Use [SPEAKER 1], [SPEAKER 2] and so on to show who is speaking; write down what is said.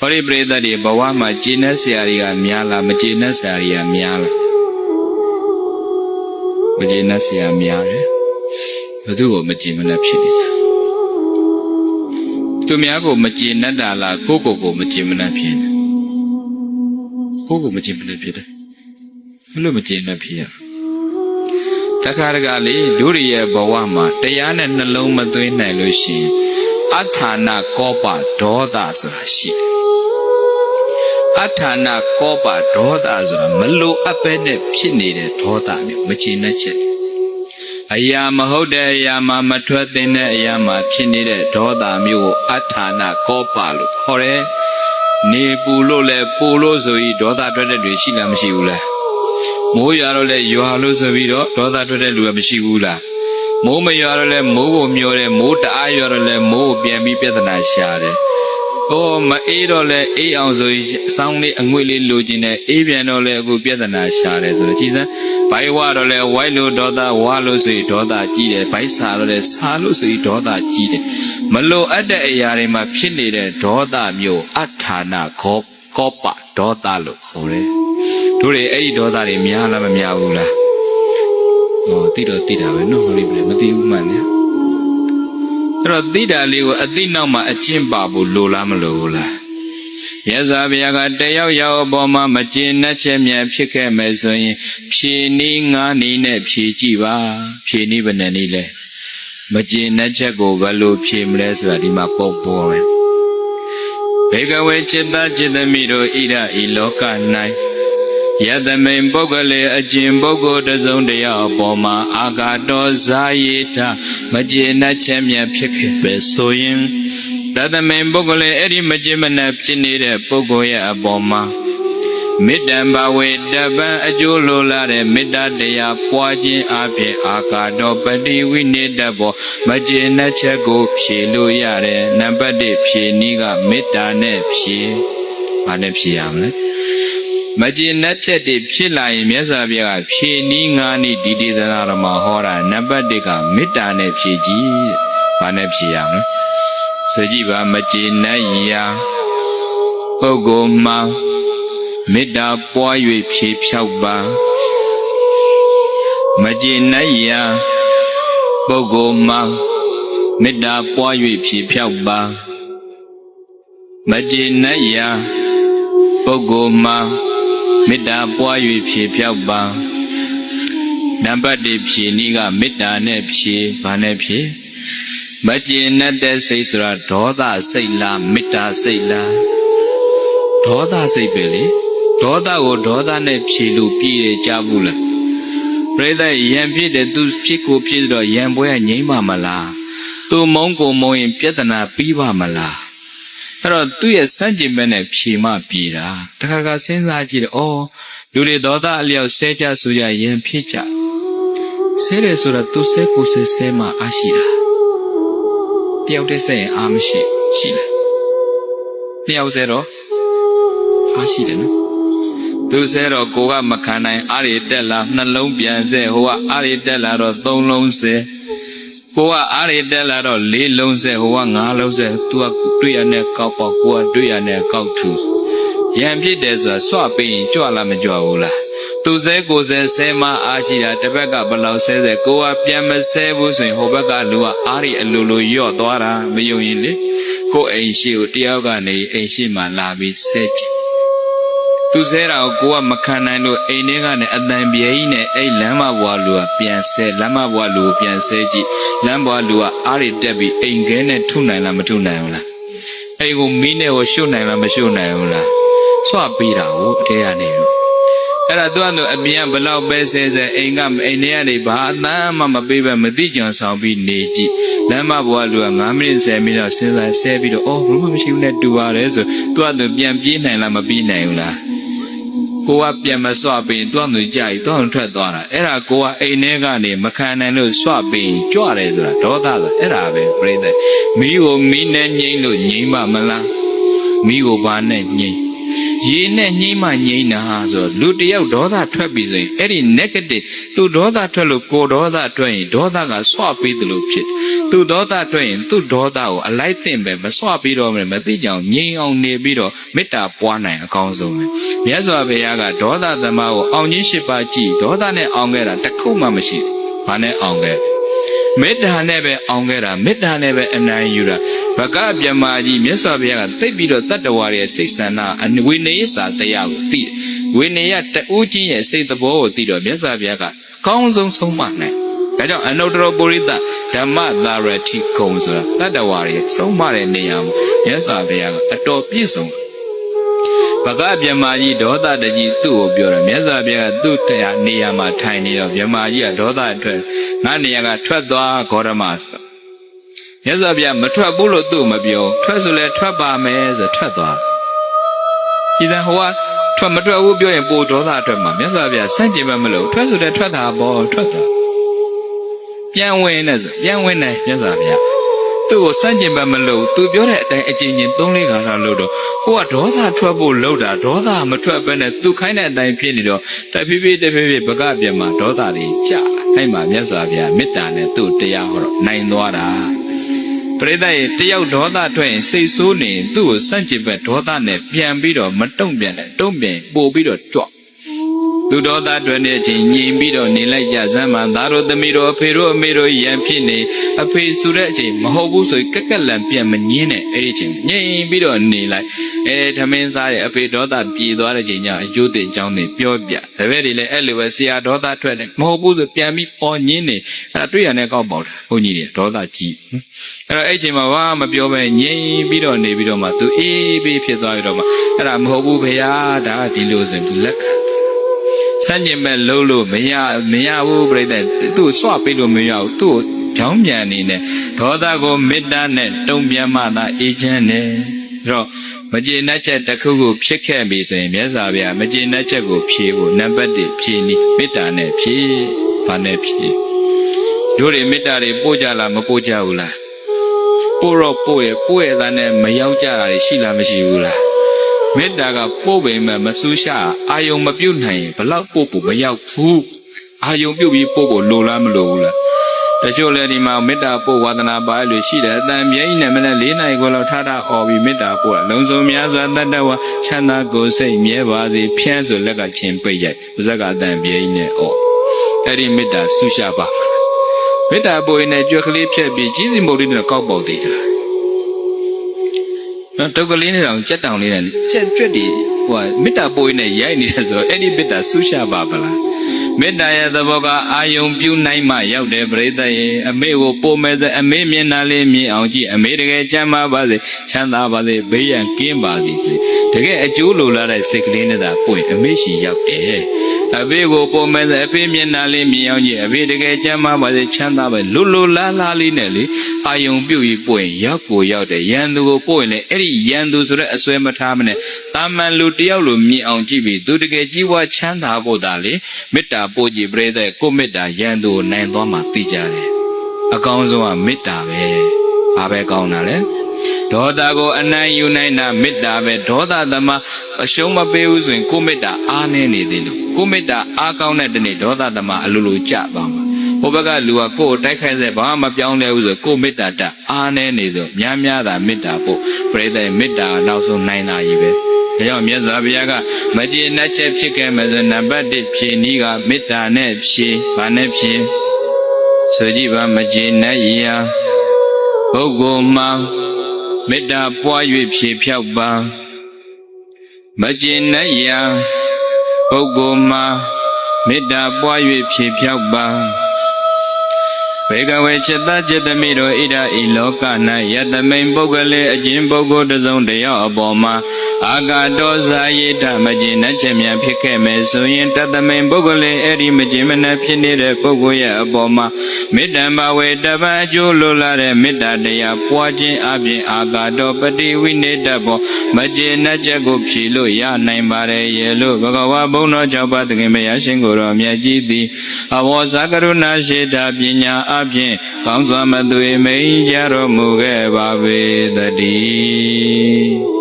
[SPEAKER 1] ဟောဒီပရိသတ်တွေဘဝမှာကျင့်တဲ့ဆရာတွေကများလားမကျင့်တဲ့ဆရာတွေကများလားမကျင့်တဲ့ဆရာများတယ်ဘယ်သူ့ကိုမကျင့်မနဲ့ဖြစ်နေကြသူများကိုမကျင့်တတ်တာလားကိုယ့်ကိုယ်ကိုမကျင့်မနဲ့ဖြစ်နေကိုယ့်ကိုမကျင့်မနဲ့ဖြစ်တယ်ဘယ်လိုမကျင့်နဲ့ဖြစ်ရတခါတခါလေဒုရိရဲ့ဘဝမှာတရားနဲ့နှလုံးမသွင်းနိုင်လို့ရှိရင်အထာဏကောပဒေါသဆိုတာရှိတယ် အထာဏကောပဒေါသဆိုတာမလိုအပ်ပဲနဲ့ဖြစ်နေတဲ့ဒေါသမျိုးမချင်တဲ့ချက်အရာမဟုတ်တဲ့အရာမှာမထွက်သင့်တဲ့အရာမှာဖြစ်နေတဲ့ဒေါသမျိုးကိုအထာဏကောပလို့ခေါ်တယ်နေပူလို့လဲပူလို့ဆိုပြီးဒေါသထွက်တဲ့တွေရှိလားမရှိဘူးလားမိုးရွာလို့လဲရွာလို့ဆိုပြီးတော့ဒေါသထွက်တဲ့လူကမရှိဘူးလားမိုးမရွာတော့လဲမိုးကိုမျောတယ်မိုးတအားရွာတော့လဲမိုးကိုပြန်ပြီးပြဿနာရှာတယ်။ အော်မအေးတော့လဲအေးအောင်ဆိုရင်အဆောင်လေးအငွေ့လေးလိုချင်တယ်အေးပြန်တော့လဲအခုပြဿနာရှာတယ်ဆိုတော့ကြည်စမ်းဘိုင်ဝါတော့လဲဝိုက်လို့ဒေါသဝါလို့ဆိုရင်ဒေါသကြီးတယ်ဘိုက်ဆာတော့လဲဆာလို့ဆိုရင်ဒေါသကြီးတယ်မလိုအပ်တဲ့အရာတွေမှာဖြစ်နေတဲ့ဒေါသမျိုးအထာနာခောကောပဒေါသလို့ခေါ်တယ်။တို့တွေအဲ့ဒီဒေါသတွေများလားမများဘူးလား။ဟောတိတော့တိတာပဲနော်ဟောလိပဲမသိဘူးမှန်တယ်။ အဲ့တော့သိတာလေးကိုအသိနောက်မှာအကျင့်ပါဖို့လိုလားမလိုဘူးလားရဇာဗျာကတယောက်ယောက်အပေါ်မှာမကျင်နှက်ချက်မြန်ဖြစ်ခဲ့မယ်ဆိုရင် ဖြေနည်းငါးနည်းနဲ့ဖြေကြည့်ပါဖြေနည်းဘယ်နဲ့နည်းလဲမကျင်နှက်ချက်ကိုဘယ်လိုဖြေမလဲဆိုတာဒီမှာပုံပေါ်ပဲဘေကဝေจิตตจิตမိတို့ဣဒဤလောက၌ ယတမိန်ပုဂ္ဂလေအကျင်ပုဂ္ဂိုလ်တစ်စုံတစ်ယောက်အပေါ်မှာအာဂါတော်ဇာယေတာမကျေနပ်ချက်မြတ်ဖြစ်ခဲ့ပဲဆိုရင်တတမိန်ပုဂ္ဂလေအဲ့ဒီမကျေမနပ်ဖြစ်နေတဲ့ပုဂ္ဂိုလ်ရဲ့အပေါ်မှာမေတ္တံဘာဝေတပံအကျိုးလိုလာတဲ့မေတ္တာတရားပွားခြင်းအပြင်အာဂါတော်ပတိဝိနေတဘောမကျေနပ်ချက်ကို ဖြေလို့ရတယ်နံပါတ်1ဖြေနည်းကမေတ္တာနဲ့ဖြေဘာနဲ့ဖြေရမလဲ မကျင်တဲ့ချက်တွေဖြစ်လာရင်မြတ်စွာဘုရားကဖြေနည်းငါးနည်းဒီဒေသနာတော်မှာဟောတာနံပါတ်1ကမေတ္တာနဲ့ဖြေကြည့်တဲ့။ဘာနဲ့ဖြေရမလဲ။ဆိုကြည့်ပါမကျင်တဲ့ရာပုဂ္ဂိုလ်မှာမေတ္တာပွား၍ဖြေဖြောက်ပါမကျင်တဲ့ရာပုဂ္ဂိုလ်မှာမေတ္တာပွား၍ဖြေဖြောက်ပါမကျင်တဲ့ရာပုဂ္ဂိုလ်မှာ မေတ္တာပွား၍ဖြေဖြောက်ပါနံပါတ်1ဖြေနည်းကမေတ္တာနဲ့ဖြေဘာနဲ့ဖြေမကျင်နဲ့တဲ့စိတ်ဆိုတာဒေါသစိတ်လားမေတ္တာစိတ်လားဒေါသစိတ်ပဲလေဒေါသကိုဒေါသနဲ့ဖြေလို့ပြည့်ရကြဘူးလားပြိဿယံဖြစ်တယ်သူဖြစ်ကိုဖြစ်တော့ယံပွဲကငြိမ့်ပါမလားသူမုန်းကိုမုန်းရင်ပြဿနာပြီးပါမလား အဲ့တော့သူ့ရဲ့စန့်ကျင်ဘက်နဲ့ဖြေမှပြေတာတခါခါစဉ်းစားကြည့်တယ်ဩလူတွေဒေါသအလျောက်ဆဲကြဆိုကြရင်ဖြစ်ကြဆဲတယ်ဆိုတာသူဆဲကိုဆဲဆဲမှအားရှိတာတယောက်တည်းဆဲရင်အားမရှိရှိလားတယောက်ဆဲတော့အားရှိတယ်နော်သူဆဲတော့ကိုကမခံနိုင်အားရတက်လာနှလုံးပြန်ဆဲဟိုကအားရတက်လာတော့သုံးလုံးဆဲ ကိုကအားရတက်လာတော့လေးလုံးဆက်ဟိုကငါးလုံးဆက်သူကတွေ့ရတဲ့ကောက်ပေါ့ကိုကတွေ့ရတဲ့ကောက်ထူရံဖြစ်တယ်ဆိုတာစွပင်းကြွလာမကြွဘူးလားသူစဲကိုစဲဆဲမအားရှိတာတစ်ဘက်ကဘလောက်ဆဲဆဲကိုကပြန်မဆဲဘူးဆိုရင်ဟိုဘက်ကလူကအားရအလိုလိုယော့သွားတာမယုံရင်လေကိုအိမ်ရှိကိုတယောက်ကနေအိမ်ရှိမှလာပြီးဆဲကြည့် သူဆဲတာကိုကိုကမခံနိုင်လို့အိမ်ထဲကနေအတန်ပြေကြီးနဲ့အဲ့လမ်းမဘွားလူကပြန်ဆဲလမ်းမဘွားလူကိုပြန်ဆဲကြည့်လမ်းဘွားလူကအားရတက်ပြီးအိမ်ခဲနဲ့ထုနိုင်လားမထုနိုင်ဘူးလားအိမ်ကိုမီးနဲ့ကိုရှုပ်နိုင်လားမရှုပ်နိုင်ဘူးလားဆွပေးတာကိုအထဲကနေလို့အဲ့ဒါသူကတော့အပြင်ကဘလောက်ပဲဆဲဆဲအိမ်ကအိမ်ထဲကနေဘာအတမ်းမှမပေးပဲမသိကြံဆောင်ပြီးနေကြည့်လမ်းမဘွားလူက9မိနစ်10မိနစ်တော့စဉ်းစားဆဲပြီးတော့အော်ဘာမှမရှိဘူးနဲ့တူပါတယ်ဆိုသူကသူပြန်ပြေးနိုင်လားမပြေးနိုင်ဘူးလား ကိုကပြန်မစွပေးရင်တွန်းသူကြိုက်တွန်းထွက်သွားတာအဲ့ဒါကိုကအိမ်ထဲကနေမခံနိုင်လို့စွပေးရင်ကြွတယ်ဆိုတာဒေါသဆိုအဲ့ဒါပဲပြိဿမိကိုမိနဲ့ငိမ့်လို့ငိမ့်ပါမလားမိကိုဘာနဲ့ငိမ့် ရရေနဲ့ညှိမှငြိမ့်တာဆိုတော့လူတစ်ယောက်ဒေါသထွက်ပြီဆိုရင်အဲ့ဒီ negative သူဒေါသထွက်လို့ကိုဒေါသထွက်ရင်ဒေါသကဆွပေးတယ်လို့ဖြစ်တယ်သူဒေါသထွက်ရင်သူဒေါသကိုအလိုက်တင်ပဲမဆွပြီးတော့မသိကြအောင်ငြိမ်အောင်နေပြီးတော့မေတ္တာပွားနိုင်အကောင်းဆုံးပဲမြတ်စွာဘုရားကဒေါသသမားကိုအောင်ခြင်းရှိပါကြည့်ဒေါသနဲ့အောင်ခဲ့တာတစ်ခုမှမရှိဘူးဘာနဲ့အောင်ခဲ့ မေတ္တာနဲ့ပဲအောင်ခဲ့တာမေတ္တာနဲ့ပဲအနိုင်ယူတာဘကဗြဟ္မာကြီးမြတ်စွာဘုရားကသိပ်ပြီးတော့တတ္တဝါရဲ့စိတ်ဆန္ဒအဝိနည်းစာတရားကိုသိတယ်ဝိနည်းတူးကြီးရဲ့စိတ်သဘောကိုသိတော့မြတ်စွာဘုရားကအကောင်းဆုံးဆုံးမနိုင်ဒါကြောင့်အနုတ္တရပုရိသဓမ္မသာရတိကုံဆိုတာတတ္တဝါရဲ့ဆုံးမတဲ့နေရာမှာမြတ်စွာဘုရားကအတော်ပြည့်စုံဘ ဂဗြဟ္မာကြီးဒေါသတကြီးသူ့ကိုပြောတယ်မြတ်စွာဘုရားကသူ့တရားနေရာမှာထိုင်နေတော့ဗြဟ္မာကြီးကဒေါသအတွက်ငါနေရာကထွက်သွားဂေါရမဆိုမြတ်စွာဘုရားမထွက်ဘူးလို့သူ့မပြောထွက်ဆိုလဲထွက်ပါမယ်ဆိုထွက်သွားဒီသံဟိုကထွက်မထွက်ဘူးပြောရင်ပိုဒေါသအတွက်မှာမြတ်စွာဘုရားစန့်ကျင်ဘက်မလို့ထွက်ဆိုလဲထွက်တာပေါ့ထွက်သွားပြန်ဝင်နေဆိုပြန်ဝင်နေမြတ်စွာဘုရား သူ့ကိုစန့်ကျင်ဘက်မလို့သူပြောတဲ့အတိုင်းအကျဉ်းချင်းသုံးလေးခါခါလို့တော့ကိုကဒေါသထွက်ဖို့လောက်တာဒေါသမထွက်ဘဲနဲ့သူခိုင်းတဲ့အတိုင်းဖြစ်နေတော့တဖြည်းဖြည်းတဖြည်းဖြည်းဘကပြမှာဒေါသတွေကြအဲ့မှာမြတ်စွာဘုရားမေတ္တာနဲ့သူ့တရားဟောတော့နိုင်သွားတာပရိသတ်ရဲ့တယောက်ဒေါသထွက်ရင်စိတ်ဆိုးနေရင်သူ့ကိုစန့်ကျင်ဘက်ဒေါသနဲ့ပြန်ပြီးတော့မတုံ့ပြန်နဲ့တုံ့ပြန်ပို့ပြီးတော့ကြွ သူဒေါသတွင်တဲ့အချိန်ညင်ပြီးတော့နေလိုက်ကြစမ်းမှသားတို့သမီးတို့အဖေတို့အမေတို့ရံဖြစ်နေအဖေဆိုတဲ့အချိန်မဟုတ်ဘူးဆိုရင်ကက်ကက်လန်ပြန်မငင်းနဲ့အဲ့ဒီအချိန်ညင်ပြီးတော့နေလိုက်အဲထမင်းစားတဲ့အဖေဒေါသပြေသွားတဲ့ချိန်ကျအကျိုးတင်ကြောင်းတွေပြောပြတပည့်တွေလည်းအဲ့လိုပဲဆရာဒေါသထွက်တယ်မဟုတ်ဘူးဆိုပြန်ပြီးပေါ်ညင်းနေအဲ့ဒါတွေ့ရတဲ့ကောက်ပေါက်တာဘုန်းကြီးတွေဒေါသကြီးအဲ့တော့အဲ့ချိန်မှာဘာမပြောပဲငြိမ်ပြီးတော့နေပြီးတော့မှသူအေးပြီးဖြစ်သွားပြီးတော့မှအဲ့ဒါမဟုတ်ဘူးဖေဟာဒါဒီလိုဆိုရင်သူလက်ခံ စန့်ကျင်မဲ့လုံးလို့မရမရဘူးပြိတ္တသူ့ဆွပေးလို့မရဘူးသူ့ကြောင်းပြန်နေနဲ့ဒေါသကိုမေတ္တာနဲ့တုံ့ပြန်မှသာအေးချမ်းတယ်အဲ့တော့မကျေနပ်ချက်တစ်ခုခုဖြစ်ခဲ့ပြီဆိုရင်မြတ်စွာဘုရားမကျေနပ်ချက်ကိုဖြေဖို့နံပါတ်1ဖြေနည်းမေတ္တာနဲ့ဖြေဘာနဲ့ဖြေတို့တွေမေတ္တာတွေပို့ကြလားမပို့ကြဘူးလားပို့တော့ပို့ရပို့ရတဲ့နဲ့မရောက်ကြတာရှိလားမရှိဘူးလား မေတ္တာကပို့ပေမဲ့မဆူရှာအာယုံမပြုတ်နိုင်ရင်ဘလောက်ပို့ဖို့မရောက်ဘူးအာယုံပြုတ်ပြီးပို့ဖို့လိုလားမလိုဘူးလားတချို့လည်းဒီမှာမေတ္တာပို့ဝါသနာပါလို့ရှိတယ်အတန်ပြင်းနဲ့မနဲ့၄နိုင်ခွဲလောက်ထားထားអော်ပြီးမေတ္တာပို့အလုံးစုံများစွာတတ္တဝချမ်းသာကိုယ်စိတ်မြဲပါစေဖြန်းဆိုလက်ကချင်းပိတ်ရိုက်ပါဇက်ကအတန်ပြင်းနဲ့អော်အဲ့ဒီမေတ္တာဆူရှာပါမေတ္တာပို့ရင်လည်းကြွက်ကလေးဖြတ်ပြီးကြီးစီမုတ်လေးနဲ့ကောက်ပေါက်သေးတာ နော်တုတ်ကလေးနဲ့တောင်ကြက်တောင်လေးနဲ့ကြက်ကြွက်တွေဟိုမေတ္တာပို့ရင်လည်းရိုက်နေတယ်ဆိုတော့အဲ့ဒီမေတ္တာဆူရှာပါဗလားမေတ္တာရဲ့သဘောကအာယုံပြုနိုင်မှရောက်တယ်ပြိတ္တရဲ့အမေကိုပို့မဲ့တဲ့အမေမျက်နှာလေးမြင်အောင်ကြည့်အမေတကယ်ချမ်းသာပါစေချမ်းသာပါစေဘေးရန်ကင်းပါစေဆိုတကယ်အကျိုးလိုလာတဲ့စိတ်ကလေးနဲ့သာပွင့်အမေရှိရောက်တယ် အဖေကိုပို့မဲ့တဲ့အဖေမျက်နှာလေးမြင်အောင်ကြည့်အဖေတကယ်ချမ်းသာပါစေချမ်းသာပါလွတ်လွတ်လားလားလေးနဲ့လေအာယုံပြုတ်ပြီးပွင့်ရောက်ကိုရောက်တယ်ရန်သူကိုပို့ရင်လေအဲ့ဒီရန်သူဆိုတဲ့အစွဲမထားမနဲ့တာမန်လူတယောက်လိုမြင်အောင်ကြည့်ပြီးသူတကယ်ကြီးဝါချမ်းသာဖို့သာလေမေတ္တာပို့ကြည့်ပြတဲ့ကိုမေတ္တာရန်သူကိုနိုင်သွားမှသိကြတယ်အကောင်းဆုံးကမေတ္တာပဲဘာပဲကောင်းတာလဲ ဒေါသကိုအနိုင်ယူနိုင်တာမေတ္တာပဲဒေါသသမားအရှုံးမပေးဘူးဆိုရင်ကိုမေတ္တာအားနေနေသေးလို့ကိုမေတ္တာအားကောင်းတဲ့တနေ့ဒေါသသမားအလိုလိုကြသွားမှာဟိုဘက်ကလူကကိုယ်ကိုတိုက်ခိုက်စေဘာမှမပြောင်းလဲဘူးဆိုကိုမေတ္တာတအားနေနေဆိုများများသာမေတ္တာပို့ပြိတ္တမေတ္တာနောက်ဆုံးနိုင်တာကြီးပဲဒါကြောင့်မြတ်စွာဘုရားကမကျေနပ်ချက်ဖြစ်ခဲ့မယ်ဆိုနံပါတ်1ဖြေနည်းကမေတ္တာနဲ့ဖြေဘာနဲ့ဖြေဆိုကြည့်ပါမကျေနပ်ရာပုဂ္ဂိုလ်မှာ မေတ္တာပွား၍ဖြေဖြောက်ပါမကျေနပ်ရာပုဂ္ဂိုလ်မှာမေတ္တာပွား၍ဖြေဖြောက်ပါ ဘေကဝေจิตจิตမိတို့ဣဒဤလောက၌ယတမိန်ပုဂ္ဂလေအကျဉ်ပုဂ္ဂိုလ်တစ်စုံတစ်ယောက်အပေါ်မှာအာဂါတောဇာယိတမကျင်နှချက်မြန်ဖြစ်ခဲ့မယ်ဆိုရင်တတမိန်ပုဂ္ဂလေအဲ့ဒီမကျင်မနှဖြစ်နေတဲ့ပုဂ္ဂိုလ်ရဲ့အပေါ်မှာမေတ္တံဘဝေတပံအကျိုးလိုလာတဲ့မေတ္တာတရားပွားခြင်းအပြင်အာဂါတောပတိဝိနေတဘောမကျင်နှချက်ကိုဖြေလို့ရနိုင်ပါတယ်ရဲ့လို့ဘဂဝါဘုန်းတော်ကြောင့်ပါသခင်မယားရှင်ကိုယ်တော်မြတ်ကြီးသည်အဝေါဇာကရုဏာရှိတာပညာအ ပြင်ကောင်းစွာမသွေမိန်ကြတော်မူခဲ့ပါပေတည်း